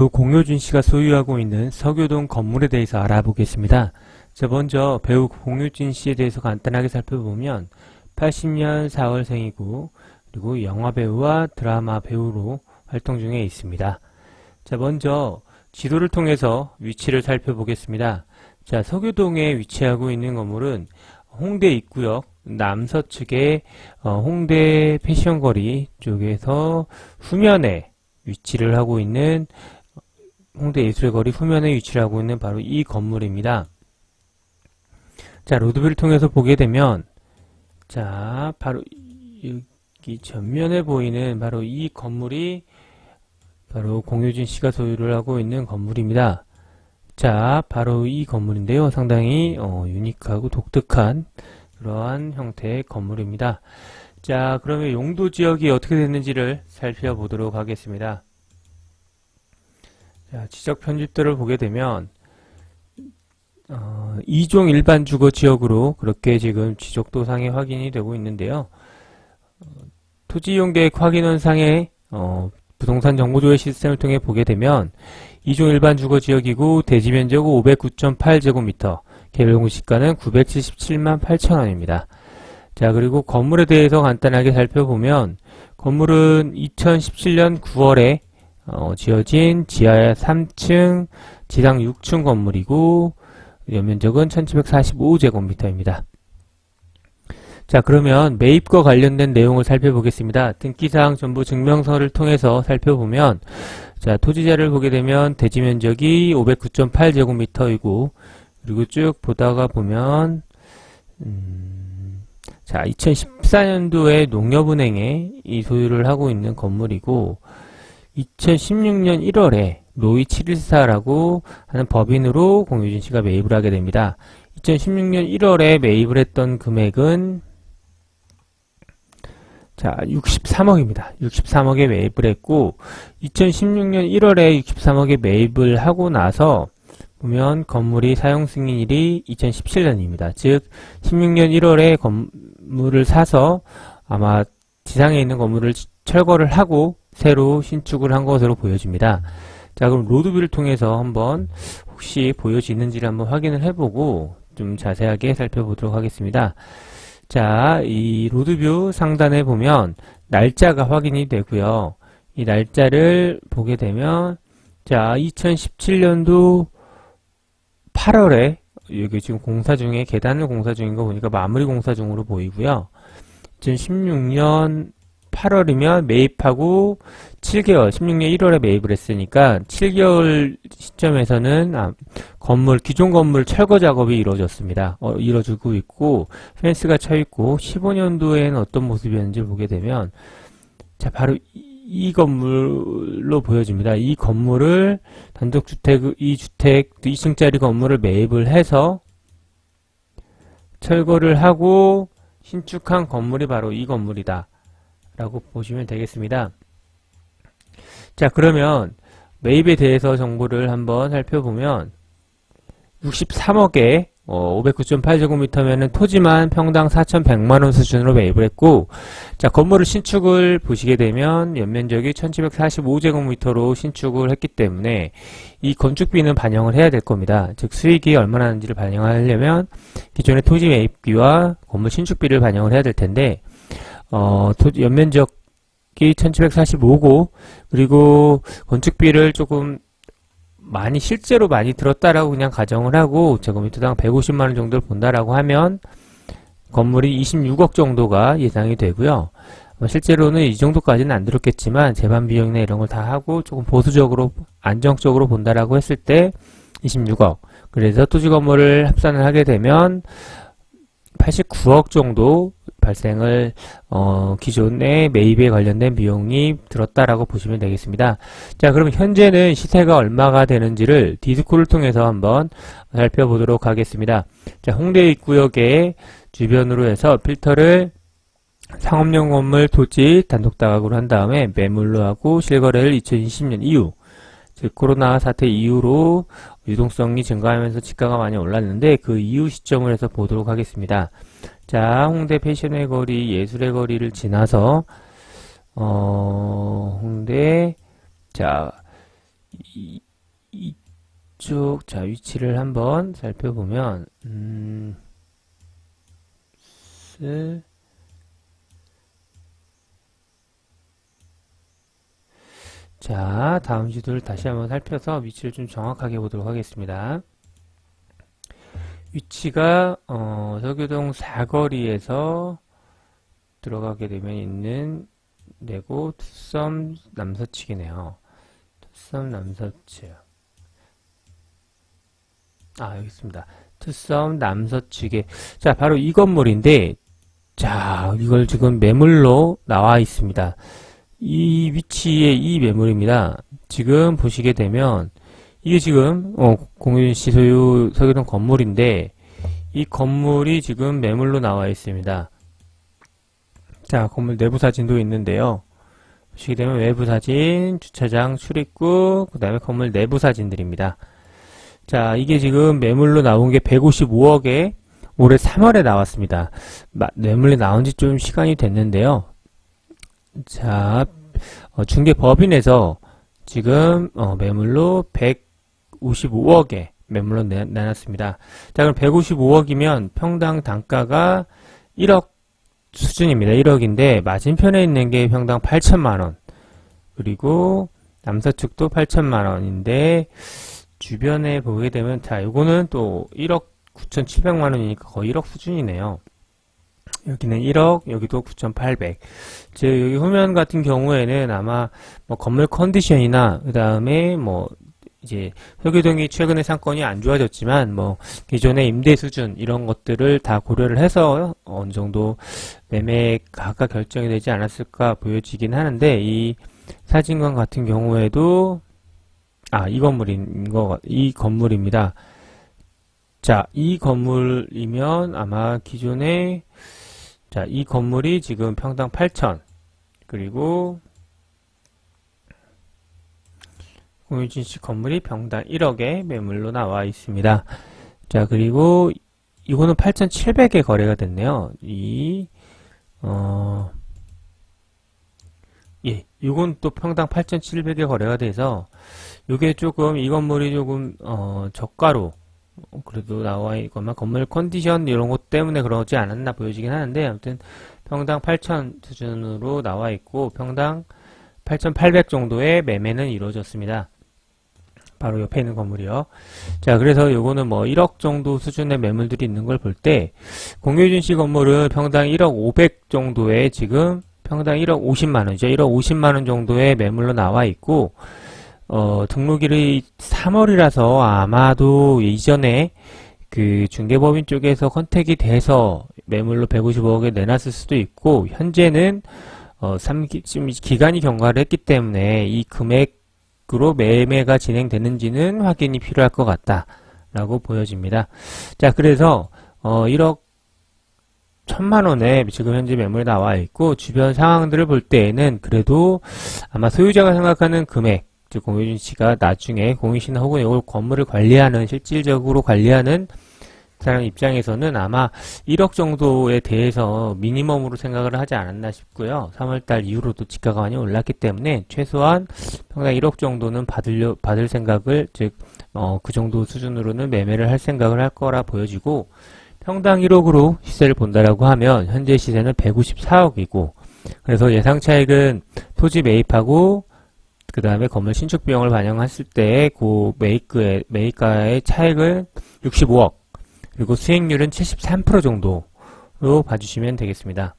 그 공효준 씨가 소유하고 있는 서교동 건물에 대해서 알아보겠습니다. 자, 먼저 배우 공효준 씨에 대해서 간단하게 살펴보면 80년 4월생이고 그리고 영화 배우와 드라마 배우로 활동 중에 있습니다. 자, 먼저 지도를 통해서 위치를 살펴보겠습니다. 자, 서교동에 위치하고 있는 건물은 홍대 입구역 남서측의 어, 홍대 패션거리 쪽에서 후면에 위치를 하고 있는 홍대 예술의 거리 후면에 위치를 하고 있는 바로 이 건물입니다. 자, 로드뷰를 통해서 보게 되면 자, 바로 여기 전면에 보이는 바로 이 건물이 바로 공효진 씨가 소유를 하고 있는 건물입니다. 자, 바로 이 건물인데요. 상당히 어, 유니크하고 독특한 그러한 형태의 건물입니다. 자, 그러면 용도 지역이 어떻게 됐는지를 살펴보도록 하겠습니다. 자, 지적 편집들을 보게 되면 어, 2종 일반 주거 지역으로 그렇게 지금 지적도상에 확인이 되고 있는데요. 어, 토지 이용 계획 확인원상의 어, 부동산 정보조회 시스템을 통해 보게 되면 2종 일반 주거 지역이고 대지 면적은 509.8제곱미터, 개별 공시가는 977만 8천원입니다. 자, 그리고 건물에 대해서 간단하게 살펴보면 건물은 2017년 9월에 어, 지어진 지하 3층, 지상 6층 건물이고 연면적은 1745제곱미터입니다. 자, 그러면 매입과 관련된 내용을 살펴보겠습니다. 등기사항 전부 증명서를 통해서 살펴보면 자, 토지자를 보게 되면 대지 면적이 509.8제곱미터이고 그리고 쭉 보다가 보면 음, 자, 2014년도에 농협은행에 이 소유를 하고 있는 건물이고 2016년 1월에 로이 714라고 하는 법인으로 공유진 씨가 매입을 하게 됩니다. 2016년 1월에 매입을 했던 금액은 자, 63억입니다. 63억에 매입을 했고 2016년 1월에 63억에 매입을 하고 나서 보면 건물이 사용 승인일이 2017년입니다. 즉 16년 1월에 건물을 사서 아마 지상에 있는 건물을 철거를 하고 새로 신축을 한 것으로 보여집니다. 자, 그럼 로드뷰를 통해서 한번 혹시 보여지는지를 한번 확인을 해보고 좀 자세하게 살펴보도록 하겠습니다. 자, 이 로드뷰 상단에 보면 날짜가 확인이 되고요. 이 날짜를 보게 되면 자, 2017년도 8월에 여기 지금 공사 중에 계단을 공사 중인 거 보니까 마무리 공사 중으로 보이고요. 2016년 8월이면 매입하고 7개월, 16년 1월에 매입을 했으니까 7개월 시점에서는 아, 건물, 기존 건물 철거 작업이 이루어졌습니다. 어, 이루어지고 있고 펜스가 쳐 있고 15년도에는 어떤 모습이었는지 보게 되면 자, 바로 이, 이 건물로 보여집니다. 이 건물을 단독주택, 이 주택 2층짜리 건물을 매입을 해서 철거를 하고 신축한 건물이 바로 이 건물이다. 라고 보시면 되겠습니다. 자, 그러면 매입에 대해서 정보를 한번 살펴보면 63억에 어, 509.8제곱미터면은 토지만 평당 4,100만원 수준으로 매입을 했고, 자, 건물을 신축을 보시게 되면 연면적이 1,745제곱미터로 신축을 했기 때문에 이 건축비는 반영을 해야 될 겁니다. 즉, 수익이 얼마나 하는지를 반영하려면 기존의 토지 매입비와 건물 신축비를 반영을 해야 될 텐데, 어, 연면적이 1745고, 그리고 건축비를 조금 많이, 실제로 많이 들었다라고 그냥 가정을 하고, 제곱미터당 150만 원 정도를 본다라고 하면, 건물이 26억 정도가 예상이 되고요. 어, 실제로는 이 정도까지는 안 들었겠지만, 재반 비용이나 이런 걸 다 하고, 조금 보수적으로, 안정적으로 본다라고 했을 때, 26억. 그래서 토지 건물을 합산을 하게 되면, 89억 정도 발생을 어, 기존의 매입에 관련된 비용이 들었다라고 보시면 되겠습니다. 자, 그럼 현재는 시세가 얼마가 되는지를 디스코를 통해서 한번 살펴보도록 하겠습니다. 자, 홍대 입구역의 주변으로 해서 필터를 상업용 건물 토지 단독 다각으로 한 다음에 매물로 하고 실거래를 2020년 이후 즉 코로나 사태 이후로 유동성이 증가하면서 지가가 많이 올랐는데 그 이후 시점을 해서 보도록 하겠습니다. 자, 홍대 패션의 거리, 예술의 거리를 지나서 어, 홍대 자, 이, 이쪽, 자, 위치를 한번 살펴보면, 음, 슬, 자, 다음 지도를 다시 한번 살펴서 위치를 좀 정확하게 보도록 하겠습니다. 위치가, 어, 서교동 사거리에서 들어가게 되면 있는 내고 투썸 남서측이네요. 투썸 남서측. 아, 여기 있습니다. 투썸 남서측에. 자, 바로 이 건물인데, 자, 이걸 지금 매물로 나와 있습니다. 이 위치에 이 매물입니다. 지금 보시게 되면, 이게 지금, 어, 공유씨 소유 서교동 건물인데, 이 건물이 지금 매물로 나와 있습니다. 자, 건물 내부 사진도 있는데요. 보시게 되면 외부 사진, 주차장, 출입구, 그 다음에 건물 내부 사진들입니다. 자, 이게 지금 매물로 나온 게 155억에 올해 3월에 나왔습니다. 마- 매물이 나온 지 좀 시간이 됐는데요. 자, 어, 중개법인에서 지금 어, 매물로 155억에 매물로 내, 내놨습니다. 자, 그럼 155억이면 평당 단가가 1억 수준입니다. 1억인데 맞은편에 있는 게 평당 8천만 원. 그리고 남서측도 8천만 원인데 주변에 보게 되면 자, 요거는 또 1억 9,700만 원이니까 거의 1억 수준이네요. 여기는 1억, 여기도 9,800. 즉 여기 후면 같은 경우에는 아마 뭐 건물 컨디션이나 그 다음에 뭐 이제 서교동이 최근에 상권이 안 좋아졌지만 뭐 기존의 임대 수준 이런 것들을 다 고려를 해서 어느 정도 매매가가 결정이 되지 않았을까 보여지긴 하는데 이 사진관 같은 경우에도 아 이 건물인 거 이 건물입니다. 자, 이 건물이면 아마 기존에 자, 이 건물이 지금 평당 8천 그리고 공유진 씨 건물이 평당 1억에 매물로 나와 있습니다. 자, 그리고 이거는 8,700에 거래가 됐네요. 이, 어, 예, 이건 또 평당 8,700에 거래가 돼서, 요게 조금, 이 건물이 조금, 어, 저가로, 어, 그래도 나와 있거나 건물 컨디션 이런 것 때문에 그러지 않았나 보여지긴 하는데, 아무튼 평당 8,000 수준으로 나와 있고, 평당 8,800 정도의 매매는 이루어졌습니다. 바로 옆에 있는 건물이요. 자, 그래서 요거는 뭐 1억 정도 수준의 매물들이 있는 걸 볼 때, 공유진 씨 건물은 평당 1억 500 정도의 지금 평당 1억 50만 원이죠. 1억 50만 원 정도의 매물로 나와 있고, 어, 등록일이 3월이라서 아마도 이전에 그 중개법인 쪽에서 컨택이 돼서 매물로 155억에 내놨을 수도 있고, 현재는 어, 3, 지금 기간이 경과를 했기 때문에 이 금액 으로 매매가 진행되는지는 확인이 필요할 것 같다 라고 보여집니다. 자, 그래서 어 1억 천만 원에 지금 현재 매물이 나와 있고 주변 상황들을 볼 때에는 그래도 아마 소유자가 생각하는 금액 즉 공유진 씨가 나중에 공유 씨나 혹은 이걸 건물을 관리하는 실질적으로 관리하는 사람 입장에서는 아마 1억 정도에 대해서 미니멈으로 생각을 하지 않았나 싶고요. 3월달 이후로도 지가가 많이 올랐기 때문에 최소한 평당 1억 정도는 받으려, 받을 생각을, 즉, 어, 그 정도 수준으로는 매매를 할 생각을 할 거라 보여지고, 평당 1억으로 시세를 본다라고 하면, 현재 시세는 154억이고, 그래서 예상 차익은 토지 매입하고, 그 다음에 건물 신축 비용을 반영했을 때, 그 매입가의, 차익은 65억, 그리고 수익률은 73% 정도로 봐주시면 되겠습니다.